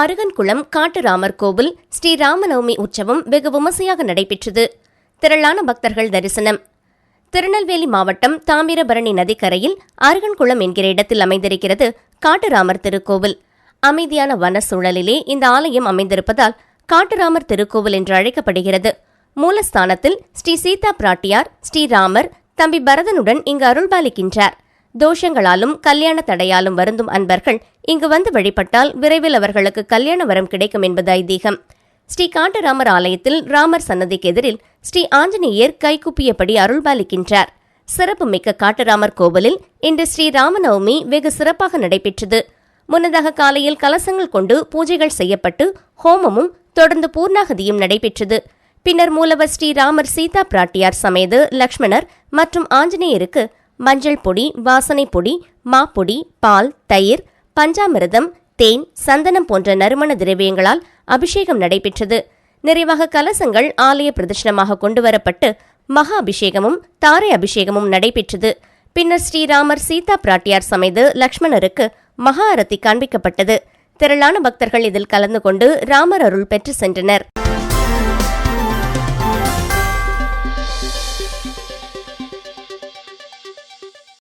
அருகன்குளம் காட்டுராமர் கோவில் ஸ்ரீ ராமநவமி உற்சவம் வெகு விமர்சையாக நடைபெற்றது. திரளான பக்தர்கள் தரிசனம். திருநெல்வேலி மாவட்டம் தாமிரபரணி நதிக்கரையில் அருகன்குளம் என்கிற இடத்தில் அமைந்திருக்கிறது காட்டுராமர் திருக்கோவில். அமைதியான வன சூழலிலே இந்த ஆலயம் அமைந்திருப்பதால் காட்டுராமர் திருக்கோவில் என்று அழைக்கப்படுகிறது. மூலஸ்தானத்தில் ஸ்ரீ சீதா பிராட்டியார் ஸ்ரீராமர் தம்பி பரதனுடன் இங்கு அருள்பாலிக்கின்றார். தோஷங்களாலும் கல்யாண தடையாலும் வருந்தும் அன்பர்கள் இங்கு வந்து வழிபட்டால் விரைவில் அவர்களுக்கு கல்யாண வரம் கிடைக்கும் என்பது ஐதீகம் ஸ்ரீ காட்டுராமர் ஆலயத்தில் ராமர் சன்னதிக்கு எதிரில் ஸ்ரீ ஆஞ்சநேயர் கைகுப்பியபடி அருள்பாலிக்கின்றார். சிறப்புமிக்க காட்டுராமர் கோவிலில் இன்று ஸ்ரீ ராமநவமி வெகு சிறப்பாக நடைபெற்றது. முன்னதாக காலையில் கலசங்கள் கொண்டு பூஜைகள் செய்யப்பட்டு ஹோமமும் தொடர்ந்து பூர்ணாகதியும் நடைபெற்றது. பின்னர் மூலவர் ஸ்ரீராமர் சீதா பிராட்டியார் சமேது லக்ஷ்மணர் மற்றும் ஆஞ்சநேயருக்கு மஞ்சள் பொடி வாசனை பொடி மாப்பொடி பால் தயிர் பஞ்சாமிரதம் தேன் சந்தனம் போன்ற நறுமண திரவியங்களால் அபிஷேகம் நடைபெற்றது. நிறைவாக கலசங்கள் ஆலய பிரதர்ஷனமாக கொண்டுவரப்பட்டு மகா அபிஷேகமும் தாரை அபிஷேகமும் நடைபெற்றது. பின்னர் ஸ்ரீராமர் சீதா பிராட்டியார் சமைத்து லக்ஷ்மணருக்கு மகா அரத்தி காண்பிக்கப்பட்டது. திரளான பக்தர்கள் இதில் கலந்து கொண்டு ராமர் அருள் பெற்று சென்றனர்.